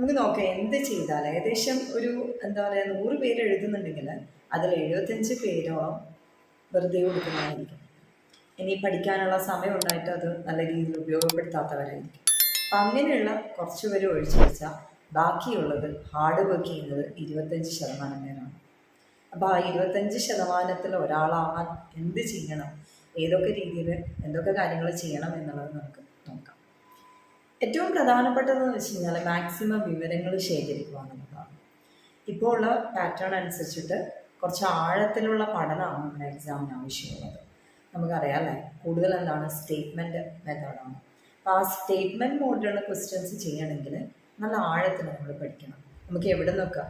നമുക്ക് നോക്കാം എന്ത് ചെയ്താൽ ഏകദേശം ഒരു എന്താ പറയുക നൂറ് പേര് എഴുതുന്നുണ്ടെങ്കിൽ അതിൽ എഴുപത്തഞ്ച് പേരോ വെറുതെ കൊടുക്കുന്നതായിരിക്കും. ഇനി പഠിക്കാനുള്ള സമയം ഉണ്ടായിട്ട് അത് നല്ല രീതിയിൽ ഉപയോഗപ്പെടുത്താത്തവരായിരിക്കും. അപ്പം അങ്ങനെയുള്ള കുറച്ച് പേര് ഒഴിച്ചു വെച്ചാൽ ബാക്കിയുള്ളത് ഹാർഡ് വർക്ക് ചെയ്യുന്നത് ഇരുപത്തഞ്ച് ശതമാനം പേരാണ്. അപ്പോൾ ആ ഇരുപത്തഞ്ച് ശതമാനത്തിൽ ഒരാളാവാൻ എന്ത് ചെയ്യണം? ഏതൊക്കെ രീതിയിൽ എന്തൊക്കെ കാര്യങ്ങൾ ചെയ്യണം എന്നുള്ളത് നമുക്ക് നോക്കാം. ഏറ്റവും പ്രധാനപ്പെട്ടതെന്ന് വെച്ച് കഴിഞ്ഞാൽ മാക്സിമം വിവരങ്ങൾ ശേഖരിക്കുക എന്നുള്ളതാണ് ഇപ്പോൾ ഉള്ള പാറ്റേൺ അനുസരിച്ചിട്ട് കുറച്ച് ആഴത്തിലുള്ള പഠനമാണ് നമ്മുടെ എക്സാമിന് ആവശ്യമുള്ളത്. നമുക്കറിയാം അല്ലേ കൂടുതൽ എന്താണ്? സ്റ്റേറ്റ്മെന്റ് മെത്തേഡാണ് അപ്പോൾ ആ സ്റ്റേറ്റ്മെന്റ് മോഡിലുള്ള ക്വസ്റ്റ്യൻസ് ചെയ്യണമെങ്കിൽ നല്ല ആഴത്തിൽ നമ്മൾ പഠിക്കണം. നമുക്ക് എവിടെ നിന്നൊക്കെ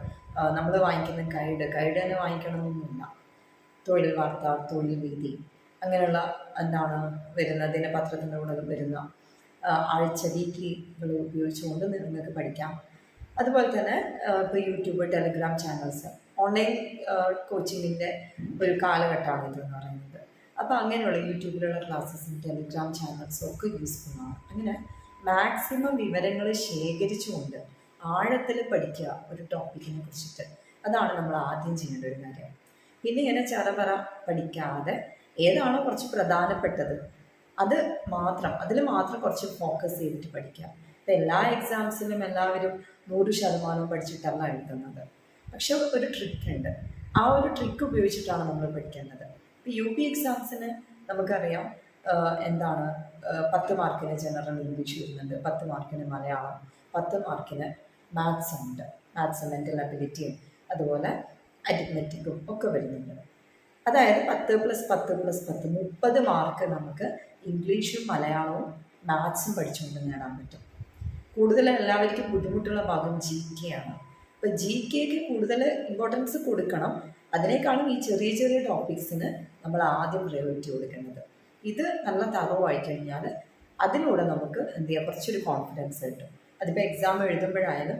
നമ്മൾ വാങ്ങിക്കുന്ന ഗൈഡ് ഗൈഡ് തന്നെ വാങ്ങിക്കണമെന്നൊന്നുമില്ല. തൊഴിൽ വാർത്ത തൊഴിൽ വീതി അങ്ങനെയുള്ള എന്താണ് വരുന്ന ദിനപത്രത്തിന്റെ കൂടെ വരുന്ന ആഴ്ച വീക്ക്ലികൾ ഉപയോഗിച്ചുകൊണ്ട് നിങ്ങൾക്ക് പഠിക്കാം. അതുപോലെ തന്നെ ഇപ്പോൾ യൂട്യൂബ് ടെലിഗ്രാം ചാനൽസ് ഓൺലൈൻ കോച്ചിങ്ങിന്റെ ഒരു കാലഘട്ടമാണ് ഇതെന്ന് പറയുന്നത്. അപ്പോൾ അങ്ങനെയുള്ള യൂട്യൂബിലുള്ള ക്ലാസ്സസും ടെലിഗ്രാം ചാനൽസും ഒക്കെ യൂസ്ഫുള്ളാണ് അങ്ങനെ മാക്സിമം വിവരങ്ങൾ ശേഖരിച്ചുകൊണ്ട് ആഴത്തിൽ പഠിക്കുക ഒരു ടോപ്പിക്കിനെ കുറിച്ചിട്ട്. അതാണ് നമ്മൾ ആദ്യം ചെയ്യേണ്ട ഒരു കാര്യം. പിന്നെ ഇങ്ങനെ ചറപറ പഠിക്കാതെ ഏതാണോ കുറച്ച് പ്രധാനപ്പെട്ടത് അത് മാത്രം അതിൽ മാത്രം കുറച്ച് ഫോക്കസ് ചെയ്തിട്ട് പഠിക്കുക. ഇപ്പം എല്ലാ എക്സാംസിലും എല്ലാവരും നൂറ് ശതമാനവും പഠിച്ചിട്ടല്ല എഴുതുന്നത്. പക്ഷെ ഒരു ട്രിക്ക് ഉണ്ട്. ആ ഒരു ട്രിക്ക് ഉപയോഗിച്ചിട്ടാണ് നമ്മൾ പഠിക്കേണ്ടത്. ഇപ്പം യു പി എക്സാംസിന് നമുക്കറിയാം എന്താണ് പത്ത് മാർക്കിന് ജനറൽ ഇംഗ്ലീഷ് വരുന്നുണ്ട് പത്ത് മാർക്കിന് മലയാളം പത്ത് മാർക്കിന് മാത്സ് ഉണ്ട്. മാത്സ് മെന്റൽ അബിലിറ്റിയും അതുപോലെ അരിത്മെറ്റിക്കും ഒക്കെ വരുന്നുണ്ട്. അതായത് പത്ത് പ്ലസ് പത്ത് പ്ലസ് പത്ത് മുപ്പത് മാർക്ക് നമുക്ക് ഇംഗ്ലീഷും മലയാളവും മാത്സും പഠിച്ചുകൊണ്ട് നേടാൻ പറ്റും. കൂടുതൽ എല്ലാവർക്കും ബുദ്ധിമുട്ടുള്ള ഭാഗം ജി കെ ആണ്. അപ്പോൾ ജി കെക്ക് കൂടുതൽ ഇമ്പോർട്ടൻസ് കൊടുക്കണം. അതിനേക്കാളും ഈ ചെറിയ ചെറിയ ടോപ്പിക്സിന് നമ്മൾ ആദ്യം പ്രയോറിറ്റി കൊടുക്കേണ്ടത്. ഇത് നല്ല തറവായി കഴിഞ്ഞാൽ അതിലൂടെ നമുക്ക് എന്ത് ചെയ്യാം? കുറച്ചൊരു കോൺഫിഡൻസ് കിട്ടും. അതിപ്പോൾ എക്സാം എഴുതുമ്പോഴായാലും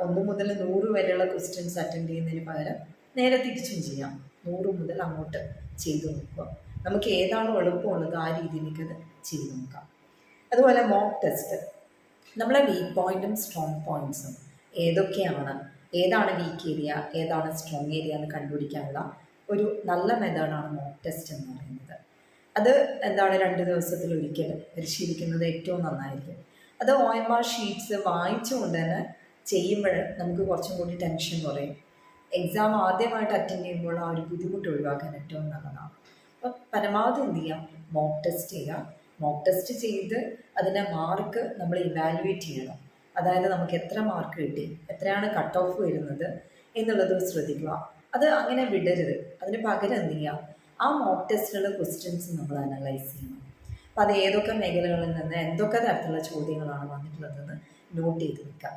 ഒന്ന് മുതൽ നൂറ് വരെയുള്ള ക്വസ്റ്റ്യൻസ് അറ്റൻഡ് ചെയ്യുന്നതിന് പകരം നേരെ തിരിച്ചും ചെയ്യാം. നൂറ് മുതൽ അങ്ങോട്ട് ചെയ്തു നോക്കുക. നമുക്ക് ഏതാണോ എളുപ്പമുള്ളത് ആ രീതിയിലേക്ക് അത് ചെയ്ത് നോക്കാം. അതുപോലെ മോക്ക് ടെസ്റ്റ് നമ്മളെ വീക്ക് പോയിന്റും സ്ട്രോങ് പോയിന്റ്സും ഏതൊക്കെയാണ്? ഏതാണ് വീക്ക് ഏരിയ ഏതാണ് സ്ട്രോങ് ഏരിയ എന്ന് കണ്ടുപിടിക്കാനുള്ള ഒരു നല്ല മെത്തേഡാണ് മോക്ക് ടെസ്റ്റ് എന്ന് പറയുന്നത്. അത് എന്താണ് രണ്ട് ദിവസത്തിൽ ഒരിക്കൽ പരിശീലിക്കുന്നത് ഏറ്റവും നന്നായിരിക്കും. അത് ഒ എം ആർ ഷീറ്റ്സ് വായിച്ചുകൊണ്ട് തന്നെ ചെയ്യുമ്പോൾ നമുക്ക് കുറച്ചും കൂടി ടെൻഷൻ കുറയും. എക്സാം ആദ്യമായിട്ട് അറ്റൻഡ് ചെയ്യുമ്പോൾ ആ ഒരു ബുദ്ധിമുട്ട് ഒഴിവാക്കാൻ ഏറ്റവും നല്ലതാണ്. അപ്പം പരമാവധി എന്ത് ചെയ്യാം? മോക്ക് ടെസ്റ്റ് ചെയ്യാം. മോക്ക് ടെസ്റ്റ് ചെയ്ത് അതിന്റെ മാർക്ക് നമ്മൾ ഇവാലുവേറ്റ് ചെയ്യണം. അതായത് നമുക്ക് എത്ര മാർക്ക് കിട്ടി എത്രയാണ് കട്ട് ഓഫ് വരുന്നത് എന്നുള്ളത് ശ്രദ്ധിക്കുക. അത് അങ്ങനെ വിടരുത്. അതിന് പകരം എന്ത് ചെയ്യുക ആ മോക്ക് ടെസ്റ്റിലുള്ള ക്വസ്റ്റ്യൻസ് നമ്മൾ അനലൈസ് ചെയ്യണം. അപ്പം അത് ഏതൊക്കെ മേഖലകളിൽ നിന്ന് എന്തൊക്കെ തരത്തിലുള്ള ചോദ്യങ്ങളാണ് വന്നിട്ടുള്ളതെന്ന് നോട്ട് ചെയ്ത് വെക്കുക.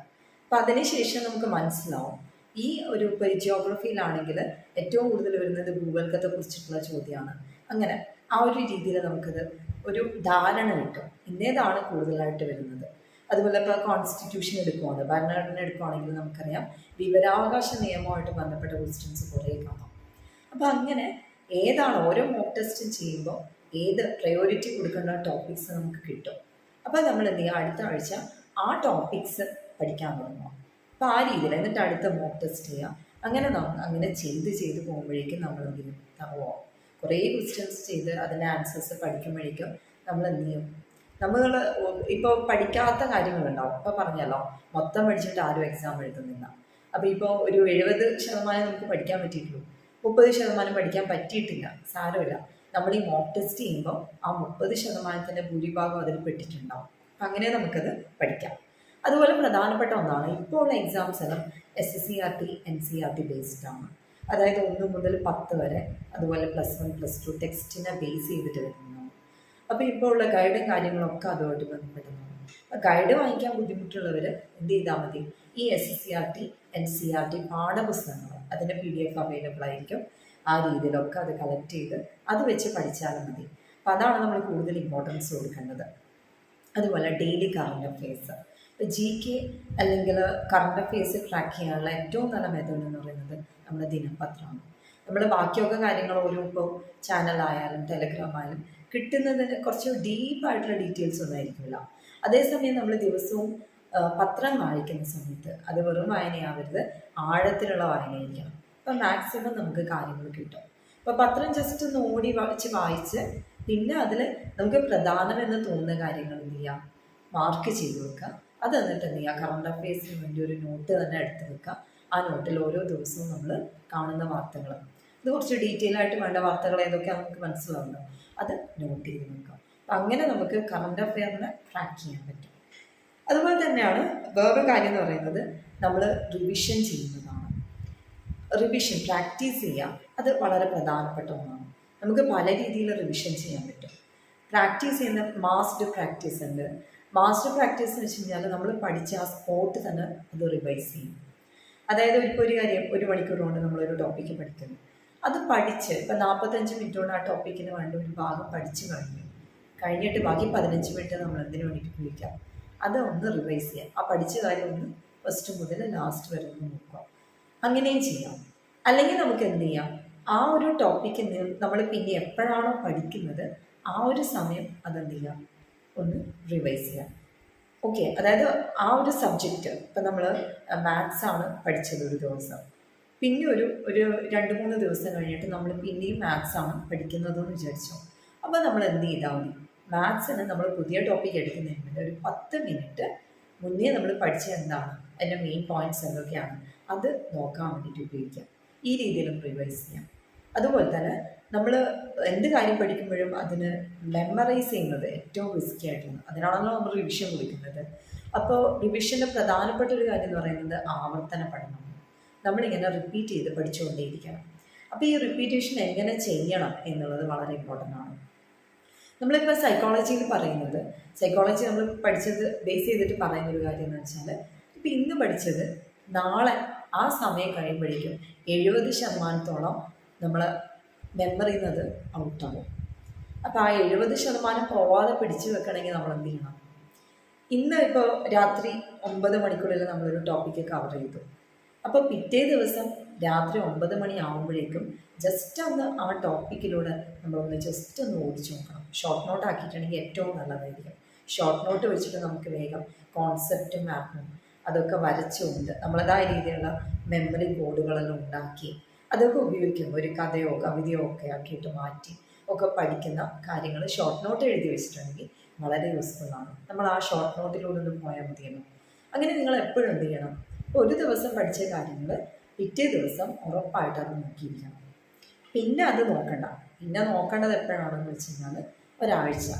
അപ്പം അതിനുശേഷം നമുക്ക് മനസ്സിലാവും. ഈ ഒരു ജിയോഗ്രഫിയിലാണെങ്കിൽ ഏറ്റവും കൂടുതൽ വരുന്നത് ഭൂഗോളത്തെ കുറിച്ചിട്ടുള്ള ചോദ്യമാണ്. അങ്ങനെ ആ ഒരു രീതിയിൽ നമുക്കിത് ഒരു ധാരണ കിട്ടും. ഇന്നേതാണ് കൂടുതലായിട്ട് വരുന്നത്. അതുപോലെ ഇപ്പോൾ കോൺസ്റ്റിറ്റ്യൂഷൻ എടുക്കുവാണ്. ഭരണഘടന എടുക്കുവാണെങ്കിൽ നമുക്കറിയാം. വിവരാവകാശ നിയമവുമായിട്ട് ബന്ധപ്പെട്ട ക്വസ്റ്റ്യൻസ് കുറേ കാണാം. അപ്പോൾ അങ്ങനെ ഏതാണ് ഓരോ മോക്ക് ടെസ്റ്റും ചെയ്യുമ്പോൾ ഏത് പ്രയോറിറ്റി കൊടുക്കേണ്ട ടോപ്പിക്സ് നമുക്ക് കിട്ടും. അപ്പോൾ നമ്മൾ എന്ത് ചെയ്യുക? അടുത്ത ആഴ്ച ആ ടോപ്പിക്സ് പഠിക്കാൻ തുടങ്ങും അപ്പോൾ ആ രീതിയിൽ എന്നിട്ട് അടുത്ത മോക്ക് ടെസ്റ്റ് ചെയ്യുക. അങ്ങനെ അങ്ങനെ ചെയ്ത് ചെയ്ത് പോകുമ്പോഴേക്കും നമ്മൾ എന്ത് കുറേ ക്വസ്റ്റ്യൻസ് ചെയ്ത് അതിന്റെ ആൻസേഴ്സ് പഠിക്കുമ്പോഴേക്കും നമ്മൾ എന്ത് ചെയ്യും? നമ്മൾ ഇപ്പോൾ പഠിക്കാത്ത കാര്യങ്ങളുണ്ടാവും. ഇപ്പോൾ പറഞ്ഞല്ലോ മൊത്തം പഠിച്ചിട്ട് ആരും എക്സാം എഴുതുന്നില്ല. അപ്പോൾ ഇപ്പോൾ ഒരു എഴുപത് ശതമാനം നമുക്ക് പഠിക്കാൻ പറ്റിയിട്ടുള്ളൂ. മുപ്പത് ശതമാനം പഠിക്കാൻ പറ്റിയിട്ടില്ല. സാരമില്ല. നമ്മൾ ഈ മോക്ക് ടെസ്റ്റ് ചെയ്യുമ്പോൾ ആ മുപ്പത് ശതമാനത്തിന്റെ ഭൂരിഭാഗം അതിൽ പെട്ടിട്ടുണ്ടാവും. അങ്ങനെ നമുക്കത് പഠിക്കാം. അതുപോലെ പ്രധാനപ്പെട്ട ഒന്നാണ് ഇപ്പോൾ ഉള്ള എക്സാംസ് എല്ലാം S S C R T N C R T based ആണ്. അതായത് ഒന്ന് മുതൽ പത്ത് വരെ അതുപോലെ പ്ലസ് വൺ പ്ലസ് ടു ടെക്സ്റ്റിനെ ബേസ് ചെയ്തിട്ട് വരുന്നതാണ് അപ്പോൾ ഇപ്പോൾ ഉള്ള ഗൈഡും കാര്യങ്ങളൊക്കെ അതുമായിട്ട് ബന്ധപ്പെടുന്നു. ഗൈഡ് വാങ്ങിക്കാൻ ബുദ്ധിമുട്ടുള്ളവർ എന്ത് ചെയ്താൽ മതി? ഈ S S C R T N C R T പാഠപുസ്തകങ്ങൾ അതിന്റെ പി ഡി എഫ് അവൈലബിൾ ആയിരിക്കും. ആ രീതിയിലൊക്കെ അത് കളക്ട് ചെയ്ത് അത് വെച്ച് പഠിച്ചാലും മതി. അപ്പോൾ അതാണ് നമ്മൾ കൂടുതൽ ഇമ്പോർട്ടൻസ് കൊടുക്കേണ്ടത്. അതുപോലെ daily current affairs G K അല്ലെങ്കിൽ കറണ്ട് അഫെയർസ് ട്രാക്ക് ചെയ്യാനുള്ള ഏറ്റവും നല്ല മെത്തേഡ് എന്ന് പറയുന്നത് നമ്മുടെ ദിനപത്രമാണ്. നമ്മൾ ബാക്കിയൊക്കെ കാര്യങ്ങൾ ഓരോ ഇപ്പോൾ ചാനലായാലും ടെലഗ്രാം ആയാലും കിട്ടുന്നതിന് കുറച്ച് ഡീപ്പായിട്ടുള്ള ഡീറ്റെയിൽസ് ഒന്നും ആയിരിക്കില്ല. അതേസമയം നമ്മൾ ദിവസവും പത്രം വായിക്കുന്ന സമയത്ത് അത് വെറും വായനയാവരുത്. ആഴത്തിലുള്ള വായനയായിരിക്കണം. അപ്പം മാക്സിമം നമുക്ക് കാര്യങ്ങൾ കിട്ടും. അപ്പോൾ പത്രം ജസ്റ്റ് ഒന്ന് ഓടി വായിച്ച് വായിച്ച് പിന്നെ അതിൽ നമുക്ക് പ്രധാനമെന്ന് തോന്നുന്ന കാര്യങ്ങൾ എന്ത് ചെയ്യാം? മാർക്ക് ചെയ്ത് വെക്കുക. അത് എന്നിട്ട് എന്ത് ചെയ്യുക കറണ്ട് അഫയേഴ്സിന് വേണ്ടി ഒരു നോട്ട് തന്നെ എടുത്ത് വെക്കുക. ആ നോട്ടിൽ ഓരോ ദിവസവും നമ്മൾ കാണുന്ന വാർത്തകൾ ഇത് കുറച്ച് ഡീറ്റെയിൽ ആയിട്ട് വേണ്ട വാർത്തകൾ ഏതൊക്കെയാണ് നമുക്ക് മനസ്സിലാവുന്നത്. അത് നോട്ട് ചെയ്ത് നോക്കാം. അപ്പം അങ്ങനെ നമുക്ക് കറണ്ട് അഫെയറിനെ ട്രാക്ക് ചെയ്യാൻ പറ്റും. അതുപോലെ തന്നെയാണ് വേറൊരു കാര്യം എന്ന് പറയുന്നത് നമ്മൾ റിവിഷൻ ചെയ്യുന്നതാണ്. റിവിഷൻ പ്രാക്ടീസ് ചെയ്യുക അത് വളരെ പ്രധാനപ്പെട്ട ഒന്നാണ്. നമുക്ക് പല രീതിയിൽ റിവിഷൻ ചെയ്യാൻ പറ്റും. പ്രാക്ടീസ് ചെയ്യുന്ന മാസ്റ്റർ പ്രാക്ടീസ് ഉണ്ട്. മാസ്റ്റർ പ്രാക്ടീസ് എന്ന് വെച്ച് കഴിഞ്ഞാൽ നമ്മൾ പഠിച്ച ആ സ്പോട്ട് തന്നെ അത് റിവൈസ് ചെയ്യും. അതായത് ഇപ്പോൾ ഒരു കാര്യം ഒരു മണിക്കൂർ കൊണ്ട് നമ്മളൊരു ടോപ്പിക്ക് പഠിക്കുന്നു. അത് പഠിച്ച് ഇപ്പം നാൽപ്പത്തഞ്ച് മിനിറ്റ് കൊണ്ട് ആ ടോപ്പിക്കിന് വേണ്ട ഒരു ഭാഗം പഠിച്ചു കഴിഞ്ഞു. കഴിഞ്ഞിട്ട് ബാക്കി പതിനഞ്ച് മിനിറ്റ് നമ്മൾ എന്തിനു വേണ്ടിയിട്ട് ഉപയോഗിക്കാം? അത് ഒന്ന് റിവൈസ് ചെയ്യാം. ആ പഠിച്ച കാര്യം ഒന്ന് ഫസ്റ്റ് മുതൽ ലാസ്റ്റ് വരെ ഒന്ന് നോക്കാം. അങ്ങനെയും ചെയ്യാം. അല്ലെങ്കിൽ നമുക്ക് എന്ത് ചെയ്യാം? ആ ഒരു ടോപ്പിക്ക് നമ്മൾ പിന്നെ എപ്പോഴാണോ പഠിക്കുന്നത് ആ ഒരു സമയം അതെന്ത് ചെയ്യാം? ഒന്ന് റിവൈസ് ചെയ്യാം. ഓക്കെ അതായത് ആ ഒരു സബ്ജക്റ്റ് ഇപ്പം നമ്മൾ മാത്സ് ആണ് പഠിച്ചത് ഒരു ദിവസം. പിന്നെ ഒരു ഒരു രണ്ട് മൂന്ന് ദിവസം കഴിഞ്ഞിട്ട് നമ്മൾ പിന്നെയും മാത്സ് ആണ് പഠിക്കുന്നതെന്ന് വിചാരിച്ചു. അപ്പോൾ നമ്മൾ എന്ത് ചെയ്താൽ മതി? മാത്സിന് നമ്മൾ പുതിയ ടോപ്പിക് എടുക്കുന്നതിന് വേണ്ടി ഒരു പത്ത് മിനിറ്റ് മുന്നേ നമ്മൾ പഠിച്ചത് എന്താണ്? അതിന്റെ മെയിൻ പോയിന്റ്സ് എന്തൊക്കെയാണ്? അത് നോക്കാൻ വേണ്ടിയിട്ട് ഉപയോഗിക്കാം. ഈ രീതിയിലും റിവൈസ് ചെയ്യാം. അതുപോലെ തന്നെ നമ്മൾ എന്ത് കാര്യം പഠിക്കുമ്പോഴും അതിന് മെമ്മറൈസ് ചെയ്യുന്നത് ഏറ്റവും റിസ്ക്കി ആയിട്ടാണ്. അതിനാണല്ലോ നമ്മൾ റിവിഷൻ വിളിക്കുന്നത് അപ്പോൾ റിവിഷന്റെ പ്രധാനപ്പെട്ട ഒരു കാര്യം എന്ന് പറയുന്നത് ആവർത്തന പഠനം. നമ്മളിങ്ങനെ റിപ്പീറ്റ് ചെയ്ത് പഠിച്ചുകൊണ്ടേയിരിക്കണം. അപ്പോൾ ഈ റിപ്പീറ്റേഷൻ എങ്ങനെ ചെയ്യണം എന്നുള്ളത് വളരെ ഇമ്പോർട്ടന്റ് ആണ്. നമ്മളിപ്പോൾ സൈക്കോളജിയിൽ പറയുന്നത് സൈക്കോളജി നമ്മൾ പഠിച്ചത് ബേസ് ചെയ്തിട്ട് പറയുന്ന ഒരു കാര്യം എന്ന് വെച്ചാൽ ഇപ്പം ഇന്ന് പഠിച്ചത് നാളെ ആ സമയം കഴിയുമ്പോഴേക്കും എഴുപത് ശതമാനത്തോളം നമ്മൾ മെമ്മറിയിൽ നിന്ന് അത് ഔട്ടാവും അപ്പോൾ ആ എഴുപത് ശതമാനം പോവാതെ പിടിച്ചു വെക്കണമെങ്കിൽ നമ്മൾ എന്ത് ചെയ്യണം? ഇന്ന് ഇപ്പോൾ രാത്രി ഒമ്പത് മണിക്കുള്ളിൽ നമ്മളൊരു ടോപ്പിക്ക് കവർ ചെയ്തു. അപ്പോൾ പിറ്റേ ദിവസം രാത്രി ഒമ്പത് മണി ആകുമ്പോഴേക്കും ജസ്റ്റ് ഒന്ന് ആ ടോപ്പിക്കിലൂടെ നമ്മളൊന്ന് ജസ്റ്റ് ഒന്ന് ഓടിച്ചു നോക്കണം. ഷോർട്ട് നോട്ട് ആക്കിയിട്ടുണ്ടെങ്കിൽ ഏറ്റവും നല്ലതായിരിക്കും. ഷോർട്ട് നോട്ട് വെച്ചിട്ട് നമുക്ക് വേഗം കോൺസെപ്റ്റും മാപ്പും അതൊക്കെ വരച്ചുകൊണ്ട് നമ്മളതായ രീതിയിലുള്ള മെമ്മറി ബോർഡുകളെല്ലാം ഉണ്ടാക്കി അതൊക്കെ ഉപയോഗിക്കും. ഒരു കഥയോ കവിതയോ ഒക്കെ ആക്കിയിട്ട് മാറ്റി ഒക്കെ പഠിക്കുന്ന കാര്യങ്ങൾ ഷോർട്ട് നോട്ട് എഴുതി വെച്ചിട്ടുണ്ടെങ്കിൽ വളരെ യൂസ്ഫുൾ ആണ്. നമ്മൾ ആ ഷോർട്ട് നോട്ടിലൂടെ ഒന്ന് പോയാൽ മതിയല്ലോ. അങ്ങനെ നിങ്ങൾ എപ്പോഴും എന്ത് ചെയ്യണം? ഇപ്പോൾ ഒരു ദിവസം പഠിച്ച കാര്യങ്ങൾ പിറ്റേ ദിവസം ഉറപ്പായിട്ട് അത് നോക്കിയിരിക്കണം. പിന്നെ അത് നോക്കണ്ട. പിന്നെ നോക്കേണ്ടത് എപ്പോഴാണെന്ന് വെച്ച് കഴിഞ്ഞാൽ ഒരാഴ്ച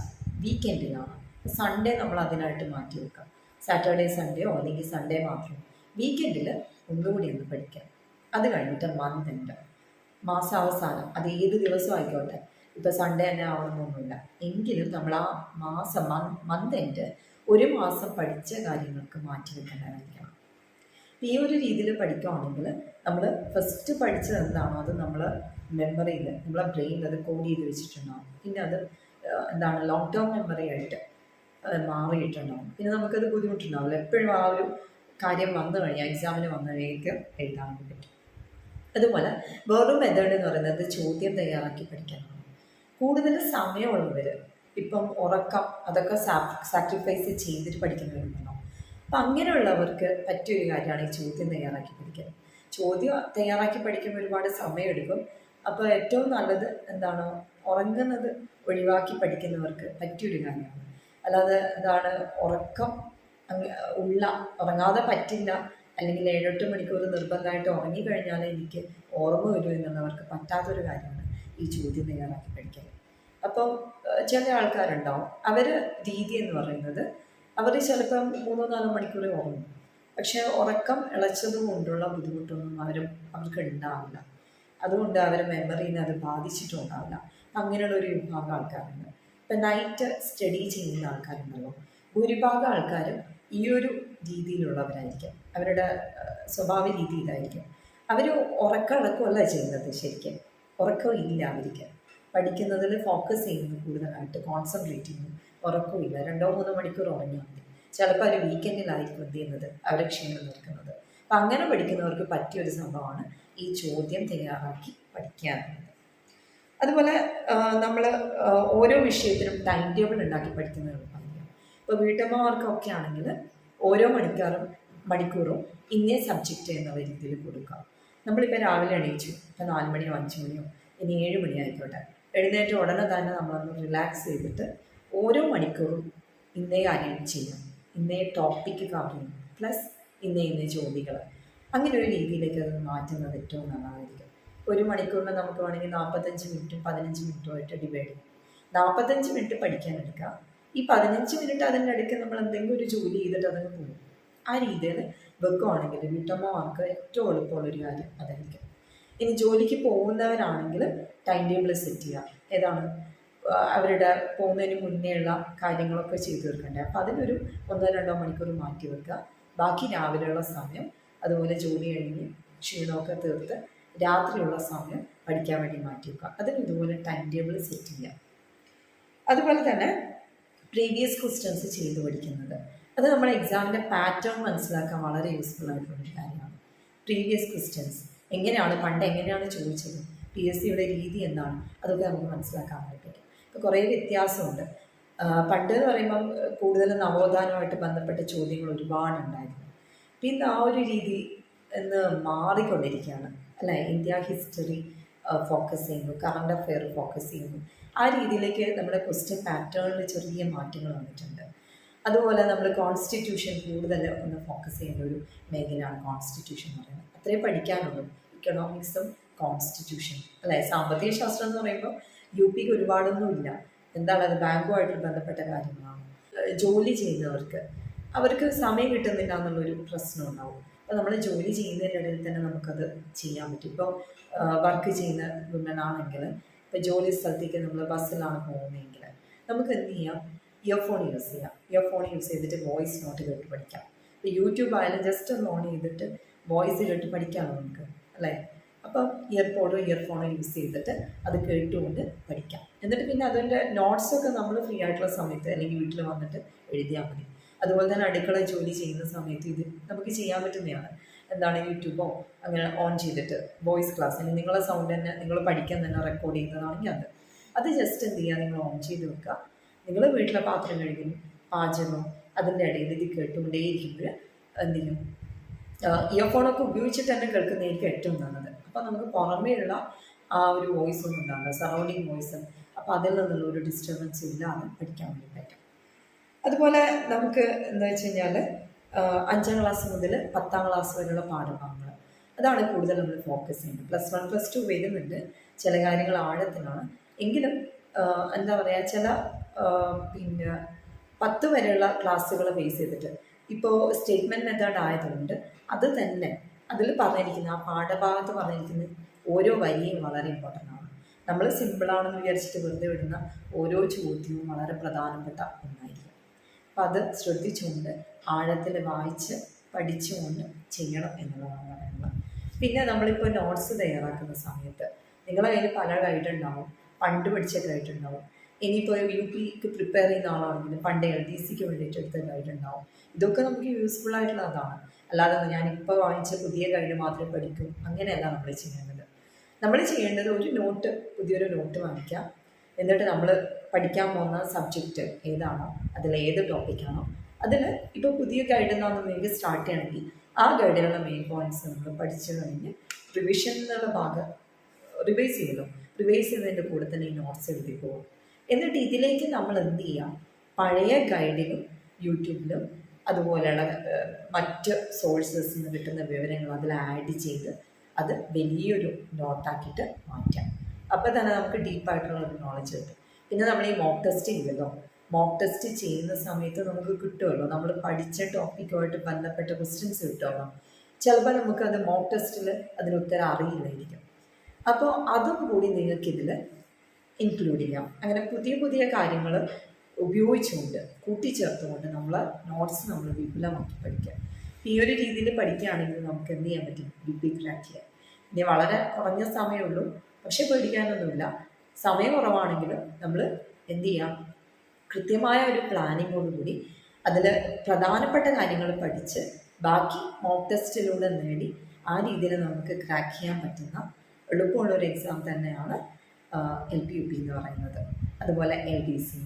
വീക്കെൻഡിലാണ് സൺഡേ നമ്മൾ അതിനായിട്ട് മാറ്റി വെക്കാം. സാറ്റർഡേ സൺഡേയോ അല്ലെങ്കിൽ സൺഡേ മാത്രം. വീക്കെൻഡിൽ ഒന്നുകൂടി ഒന്ന് പഠിക്കാം. അത് കഴിഞ്ഞിട്ട് മന്ത് ഉണ്ട് മാസാവസാനം. അത് ഏത് ദിവസം ആയിക്കോട്ടെ? ഇപ്പോൾ സൺഡേ തന്നെ ആവണമെന്നൊന്നുമില്ല എങ്കിലും നമ്മൾ ആ മാസം മന്ത് എന്റെ ഒരു മാസം പഠിച്ച കാര്യങ്ങൾക്ക് മാറ്റി വെക്കേണ്ടതായിരിക്കണം. ഈ ഒരു രീതിയിൽ പഠിക്കുകയാണെങ്കിൽ നമ്മൾ ഫസ്റ്റ് പഠിച്ചത് എന്താണോ അത് നമ്മൾ മെമ്മറിയിൽ നമ്മളെ ബ്രെയിനിൽ അത് കോഡ് ചെയ്ത് വെച്ചിട്ടുണ്ടാവും. പിന്നെ അത് എന്താണ് ലോങ് ടേം മെമ്മറി ആയിട്ട് മാറിയിട്ടുണ്ടാവും. പിന്നെ നമുക്കത് ബുദ്ധിമുട്ടുണ്ടാവില്ല. എപ്പോഴും ആ ഒരു കാര്യം വന്നു കഴിഞ്ഞാൽ എക്സാമിന് വന്നു കഴിയൊക്കെ എഴുതാൻ പറ്റും. അതുപോലെ വേറൊരു മെത്തേഡ് എന്ന് പറയുന്നത് ചോദ്യം തയ്യാറാക്കി പഠിക്കണം. കൂടുതൽ സമയമുള്ളവർ ഇപ്പം ഉറക്കം അതൊക്കെ സാക്രിഫൈസ് ചെയ്തിട്ട് പഠിക്കുന്നവരുണ്ടല്ലോ അപ്പം അങ്ങനെയുള്ളവർക്ക് പറ്റിയൊരു കാര്യമാണ് ഈ ചോദ്യം തയ്യാറാക്കി പഠിക്കുന്നത് ചോദ്യം തയ്യാറാക്കി പഠിക്കുമ്പോൾ ഒരുപാട് സമയമെടുക്കും. അപ്പോൾ ഏറ്റവും നല്ലത് എന്താണ് ഉറങ്ങുന്നത് ഒഴിവാക്കി പഠിക്കുന്നവർക്ക് പറ്റിയൊരു കാര്യമാണ്. അല്ലാതെ എന്താണ് ഉറക്കം ഉള്ള ഉറങ്ങാതെ പറ്റില്ല അല്ലെങ്കിൽ ഏഴെട്ട് മണിക്കൂർ നിർബന്ധമായിട്ട് ഉറങ്ങിക്കഴിഞ്ഞാൽ എനിക്ക് ഓർമ്മ വരും എന്നുള്ളവർക്ക് പറ്റാത്തൊരു കാര്യമാണ് ഈ ചോദ്യം തയ്യാറാക്കി പഠിക്കാൻ. അപ്പം ചില ആൾക്കാരുണ്ടാവും. അവർ രീതി എന്ന് പറയുന്നത് അവർ ചിലപ്പം മൂന്നോ നാലോ മണിക്കൂറേ ഉറങ്ങും. പക്ഷേ ഉറക്കം ഇളച്ചത് കൊണ്ടുള്ള ബുദ്ധിമുട്ടൊന്നും അവരും അവർക്ക് ഉണ്ടാവില്ല. അതുകൊണ്ട് അവരെ മെമ്മറിനെ അത് ബാധിച്ചിട്ടും ഉണ്ടാവില്ല അങ്ങനെയുള്ള ഒരു വിഭാഗം ആൾക്കാരുണ്ട്. ഇപ്പം നൈറ്റ് സ്റ്റഡി ചെയ്യുന്ന ആൾക്കാരുണ്ടല്ലോ. ഭൂരിഭാഗം ആൾക്കാരും ഈ ഒരു രീതിയിലുള്ളവരായിരിക്കും. അവരുടെ സ്വഭാവ രീതി ഇതായിരിക്കും അവർ ഉറക്കടക്കമല്ല ചെയ്യുന്നത് ശരിക്കും. ഉറക്കം ഇല്ല അവർക്ക് പഠിക്കുന്നതിൽ ഫോക്കസ് ചെയ്യുന്നു കൂടുതലായിട്ട് കോൺസെൻട്രേറ്റ് ചെയ്യുന്നു. ഉറക്കമില്ല രണ്ടോ മൂന്നോ മണിക്കൂർ ഉറങ്ങിയാൽ മതി. ചിലപ്പോൾ അവർ വീക്കെൻഡിലായിരിക്കും എന്ത് ചെയ്യുന്നത്? അവരെ ക്ഷീണം നിൽക്കുന്നത് അപ്പം അങ്ങനെ പഠിക്കുന്നവർക്ക് പറ്റിയൊരു സംഭവമാണ് ഈ ചോദ്യം തയ്യാറാക്കി പഠിക്കുക എന്നുള്ളത്. അതുപോലെ നമ്മൾ ഓരോ വിഷയത്തിനും ടൈം ടേബിൾ ഉണ്ടാക്കി പഠിക്കുന്നത് എളുപ്പമായിരിക്കും ഇപ്പോൾ വീട്ടമ്മമാർക്കൊക്കെ ആണെങ്കിൽ ഓരോ മണിക്കാറും മണിക്കൂറും ഇന്നേ സബ്ജക്റ്റ് എന്ന രീതിയിൽ കൊടുക്കാം. നമ്മളിപ്പോൾ രാവിലെ എണീച്ചു ഇപ്പോൾ നാല് മണിയോ അഞ്ച് മണിയോ ഇനി ഏഴ് മണി ആയിക്കോട്ടെ. എഴുന്നേറ്റ ഉടനെ തന്നെ നമ്മളൊന്ന് റിലാക്സ് ചെയ്തിട്ട് ഓരോ മണിക്കൂറും ഇന്നേ കാര്യം ചെയ്യാം. ഇന്നേ ടോപ്പിക്ക് കാര്യം പ്ലസ് ഇന്നേ ഇന്നേ ചോദ്യങ്ങൾ അങ്ങനെ ഒരു രീതിയിലേക്ക് അത് മാറ്റുന്നത് ഏറ്റവും നല്ലതായിരിക്കും ഒരു മണിക്കൂറിന് നമുക്ക് വേണമെങ്കിൽ നാൽപ്പത്തഞ്ച് മിനിറ്റും പതിനഞ്ച് മിനിറ്റും ആയിട്ട് ഡിവൈഡ് ചെയ്യും. നാൽപ്പത്തഞ്ച് മിനിറ്റ് പഠിക്കാൻ എടുക്കാം. ഈ പതിനഞ്ച് മിനിറ്റ് അതിന്റെ ഇടയ്ക്ക് നമ്മൾ എന്തെങ്കിലും ഒരു ജോലി ചെയ്തിട്ട് അതങ്ങ് പോകും. ആ രീതിയിൽ വെക്കുവാണെങ്കിൽ വീട്ടമ്മമാർക്ക് ഏറ്റവും എളുപ്പമുള്ളൊരു കാര്യം അതായിരിക്കും ഇനി ജോലിക്ക് പോകുന്നവരാണെങ്കിൽ ടൈം ടേബിൾ സെറ്റ് ചെയ്യുക. ഏതാണ്? അവരുടെ പോകുന്നതിന് മുന്നേ ഉള്ള കാര്യങ്ങളൊക്കെ ചെയ്തു തീർക്കണ്ടേ അപ്പോൾ അതിനൊരു ഒന്നോ രണ്ടോ മണിക്കൂർ മാറ്റി വെക്കുക. ബാക്കി രാവിലെയുള്ള സമയം അതുപോലെ ജോലി കഴിഞ്ഞ് ക്ഷീണമൊക്കെ തീർത്ത് രാത്രിയുള്ള സമയം പഠിക്കാൻ വേണ്ടി മാറ്റി വെക്കുക. അതിന് ഇതുപോലെ ടൈം ടേബിൾ സെറ്റ് ചെയ്യുക. അതുപോലെ തന്നെ പ്രീവിയസ് ക്വസ്റ്റ്യൻസ് ചെയ്ത് പഠിക്കുന്നത്. അത് നമ്മുടെ എക്സാമിന്റെ പാറ്റേൺ മനസ്സിലാക്കാൻ വളരെ യൂസ്ഫുൾ ആയിട്ടുള്ളൊരു കാര്യമാണ്. പ്രീവിയസ് ക്വസ്റ്റ്യൻസ് എങ്ങനെയാണ് പണ്ട് എങ്ങനെയാണ് ചോദിച്ചത്? പി എസ് സിയുടെ രീതി എന്താണ്? അതൊക്കെ നമുക്ക് മനസ്സിലാക്കാൻ പറ്റും. ഇപ്പോൾ കുറേ വ്യത്യാസമുണ്ട്. പണ്ട് എന്ന് പറയുമ്പം കൂടുതൽ നവോത്ഥാനമായിട്ട് ബന്ധപ്പെട്ട ചോദ്യങ്ങൾ ഒരുപാടുണ്ടായിരുന്നു. പിന്നെ ആ ഒരു രീതി എന്ന് മാറിക്കൊണ്ടിരിക്കുകയാണ്. അല്ലേ? ഇന്ത്യ ഹിസ്റ്ററി ഫോക്കസ് ചെയ്യുന്നു കറണ്ട് അഫെയർ ഫോക്കസ് ചെയ്യുന്നു. ആ രീതിയിലേക്ക് നമ്മുടെ ക്വസ്റ്റ്യൻ പാറ്റേണിൽ ചെറിയ മാറ്റങ്ങൾ വന്നിട്ടുണ്ട്. അതുപോലെ നമ്മൾ കോൺസ്റ്റിറ്റ്യൂഷൻ കൂടുതൽ ഒന്ന് ഫോക്കസ് ചെയ്യുന്ന ഒരു മേഖലയാണ് കോൺസ്റ്റിറ്റ്യൂഷൻ എന്ന് പറയുന്നത്. അത്രേ പഠിക്കാനുള്ളൂ. ഇക്കണോമിക്സും കോൺസ്റ്റിറ്റ്യൂഷൻ അല്ലേ? സാമ്പത്തിക ശാസ്ത്രം എന്ന് പറയുമ്പോൾ യു പിക്ക് ഒരുപാടൊന്നും ഇല്ല. എന്താണ് അത്? ബാങ്കുമായിട്ട് ബന്ധപ്പെട്ട കാര്യങ്ങളാണ്. ജോലി ചെയ്യുന്നവർക്ക് അവർക്ക് സമയം കിട്ടുന്നില്ല എന്നുള്ളൊരു പ്രശ്നം ഉണ്ടാവും. അപ്പോൾ നമ്മൾ ജോലി ചെയ്യുന്നതിന്റെ ഇടയിൽ തന്നെ നമുക്കത് ചെയ്യാൻ പറ്റും. ഇപ്പോൾ വർക്ക് ചെയ്യുന്ന വിമൻ ആണെങ്കിൽ ഇപ്പോൾ ജോലി സ്ഥലത്തേക്ക് നമ്മൾ ബസ്സിലാണ് പോകുന്നതെങ്കിൽ നമുക്ക് എന്ത് ചെയ്യാം? ഇയർഫോൺ യൂസ് ചെയ്യാം. ഇയർഫോൺ യൂസ് ചെയ്തിട്ട് വോയിസ് നോട്ട് കേട്ട് പഠിക്കാം. ഇപ്പോൾ യൂട്യൂബ് ആയാലും ജസ്റ്റ് ഒന്ന് ഓൺ ചെയ്തിട്ട് വോയിസ് കേട്ട് പഠിക്കാം നമുക്ക് അല്ലേ? അപ്പം ഇയർപോഡോ ഇയർഫോണോ യൂസ് ചെയ്തിട്ട് അത് കേട്ടുകൊണ്ട് പഠിക്കാം. എന്നിട്ട് പിന്നെ അതിന്റെ നോട്ട്സൊക്കെ നമ്മൾ ഫ്രീ ആയിട്ടുള്ള സമയത്ത് അല്ലെങ്കിൽ വീട്ടിൽ വന്നിട്ട് എഴുതിയാൽ മതി. അതുപോലെ തന്നെ അടുക്കള ജോലി ചെയ്യുന്ന സമയത്ത് ഇത് നമുക്ക് ചെയ്യാൻ പറ്റുന്നതാണ്. എന്താണ് യൂട്യൂബോ അങ്ങനെ ഓൺ ചെയ്തിട്ട് വോയിസ് ക്ലാസ് അല്ലെങ്കിൽ നിങ്ങളെ സൗണ്ട് തന്നെ നിങ്ങൾ പഠിക്കാൻ തന്നെ റെക്കോർഡ് ചെയ്യുന്നതാണെങ്കിൽ അത്. അത് ജസ്റ്റ് എന്ത് ചെയ്യുക നിങ്ങൾ ഓൺ ചെയ്ത് വെക്കുക. നിങ്ങൾ വീട്ടിലെ പാത്രം കഴുകും പാചകം അതിന്റെ ഇടയിൽ ഇത് കേട്ടുകൊണ്ടേയിരിക്കുമ്പോൾ എന്ത് ചെയ്യും ഇയർഫോണൊക്കെ ഉപയോഗിച്ചിട്ട് തന്നെ കേൾക്കുന്നതായിരിക്കും ഏറ്റവും നല്ലത്. അപ്പോൾ നമുക്ക് പുറമേയുള്ള ആ ഒരു വോയിസ് ഒന്നും ഉണ്ടാവില്ല സറൗണ്ടിങ് വോയിസ് അപ്പോൾ അതിൽ നിന്നുള്ള ഒരു ഡിസ്റ്റർബൻസ് ഇല്ലാതെ പഠിക്കാൻ വേണ്ടി പറ്റും അതുപോലെ നമുക്ക് എന്താ വെച്ച് കഴിഞ്ഞാൽ അഞ്ചാം ക്ലാസ് മുതൽ പത്താം ക്ലാസ് വരെയുള്ള പാഠഭാഗങ്ങൾ അതാണ് കൂടുതൽ നമ്മൾ ഫോക്കസ് ചെയ്യുന്നത്. പ്ലസ് വൺ പ്ലസ് ടു വരുന്നുണ്ട്. ചില കാര്യങ്ങൾ ആഴത്തിലാണ്. എങ്കിലും എന്താ പറയുക ചില പിന്നെ പത്ത് വരെയുള്ള ക്ലാസ്സുകൾ ബേസ് ചെയ്തിട്ട്. ഇപ്പോൾ സ്റ്റേറ്റ്മെന്റ് മെത്തേഡ് ആയതുകൊണ്ട് അത് തന്നെ അതിൽ പറഞ്ഞിരിക്കുന്ന ആ പാഠഭാഗത്ത് പറഞ്ഞിരിക്കുന്ന ഓരോ വരിയും വളരെ ഇമ്പോർട്ടന്റ് ആണ്. നമ്മൾ സിമ്പിളാണെന്ന് വിചാരിച്ചിട്ട് വെറുതെ വിടുന്ന ഓരോ ചോദ്യവും വളരെ പ്രധാനപ്പെട്ട ഒന്നായിരിക്കും. അപ്പം അത് ശ്രദ്ധിച്ചുകൊണ്ട് ആഴത്തിൽ വായിച്ച് പഠിച്ചുകൊണ്ട് ചെയ്യണം എന്നുള്ളതാണ് പറയുന്നത്. പിന്നെ നമ്മളിപ്പോൾ നോട്ട്സ് തയ്യാറാക്കുന്ന സമയത്ത് നിങ്ങളുടെ കയ്യിൽ പല ഗൈഡ് ഉണ്ടാവും പണ്ട് പഠിച്ച ഗൈഡ് ഉണ്ടാവും ഇനിയിപ്പോൾ യു പിക്ക് പ്രിപ്പയർ ചെയ്യുന്ന ആളാണെങ്കിൽ പണ്ട് എൽ ഡി സിക്ക് വേണ്ടിയിട്ട് എടുത്ത ഗൈഡ് ഉണ്ടാവും ഇതൊക്കെ നമുക്ക് യൂസ്ഫുൾ ആയിട്ടുള്ളതാണ് അല്ലാതെ ഞാനിപ്പോൾ വാങ്ങിച്ച പുതിയ ഗൈഡ് മാത്രമേ പഠിക്കൂ. അങ്ങനെയല്ല നമ്മൾ ചെയ്യേണ്ടത്. നമ്മൾ ചെയ്യേണ്ടത് ഒരു നോട്ട് പുതിയൊരു നോട്ട് വാങ്ങിക്കാം. എന്നിട്ട് നമ്മൾ പഠിക്കാൻ പോകുന്ന സബ്ജക്റ്റ് ഏതാണോ അതിൽ ഏത് ടോപ്പിക്കാണോ അതിൽ ഇപ്പോൾ പുതിയ ഗൈഡ് എന്നാണ് നിങ്ങൾക്ക് സ്റ്റാർട്ട് ചെയ്യണമെങ്കിൽ ആ ഗൈഡിലുള്ള മെയിൻ പോയിന്റ്സ് നമ്മൾ പഠിച്ചു കഴിഞ്ഞ് റിവിഷൻ എന്നുള്ള ഭാഗം റിവൈസ് ചെയ്യലോ റിവൈസ് ചെയ്തതിന്റെ കൂടെ തന്നെ ഈ നോട്ട്സ് എഴുതി പോകും എന്നിട്ട് ഇതിലേക്ക് നമ്മൾ എന്ത് ചെയ്യാം? പഴയ ഗൈഡിലും യൂട്യൂബിലും അതുപോലെയുള്ള മറ്റ് സോഴ്സസ് നിന്ന് കിട്ടുന്ന വിവരങ്ങൾ അതിൽ ആഡ് ചെയ്ത് അത് വലിയൊരു നോട്ടാക്കിയിട്ട് മാറ്റാം. അപ്പോൾ തന്നെ നമുക്ക് ഡീപ്പായിട്ടുള്ള ഒരു നോളജ് കിട്ടും. പിന്നെ നമ്മൾ ഈ മോക്ക് ടെസ്റ്റ് ചെയ്യുമല്ലോ മോക്ക് ടെസ്റ്റ് ചെയ്യുന്ന സമയത്ത് നമുക്ക് കിട്ടുമല്ലോ. നമ്മൾ പഠിച്ച ടോപ്പിക്കുമായിട്ട് ബന്ധപ്പെട്ട ക്വസ്റ്റ്യൻസ് കിട്ടുമല്ലോ. ചിലപ്പോൾ നമുക്കത് മോക്ക് ടെസ്റ്റിൽ അതിന് ഉത്തരം അറിയില്ലായിരിക്കും. അപ്പോൾ അതും കൂടി നിങ്ങൾക്കിതിൽ ഇൻക്ലൂഡ് ചെയ്യാം. അങ്ങനെ പുതിയ പുതിയ കാര്യങ്ങൾ ഉപയോഗിച്ചുകൊണ്ട് കൂട്ടിച്ചേർത്തുകൊണ്ട് നമ്മൾ നോട്ട്സ് നമ്മൾ വിപുലമാക്കി പഠിക്കാം. ഈ ഒരു രീതിയിൽ പഠിക്കുകയാണെങ്കിൽ നമുക്ക് എന്ത് ചെയ്യാൻ പറ്റും? ബി പി ക്രാക്ക് ചെയ്യാം. ഇനി വളരെ കുറഞ്ഞ സമയമുള്ളൂ. പക്ഷെ പേടിക്കാനൊന്നുമില്ല. സമയം കുറവാണെങ്കിലും നമ്മൾ എന്ത് ചെയ്യാം? കൃത്യമായ ഒരു പ്ലാനിങ്ങോടുകൂടി അതിൽ പ്രധാനപ്പെട്ട കാര്യങ്ങൾ പഠിച്ച് ബാക്കി മോക്ക് ടെസ്റ്റിലൂടെ നേടി ആ രീതിയിൽ നമുക്ക് ക്രാക്ക് ചെയ്യാൻ പറ്റുന്ന എളുപ്പമുള്ള ഒരു എക്സാം തന്നെയാണ് എൽ പി യു പി എന്ന് പറയുന്നത്. അതുപോലെ എൽ ഡി സി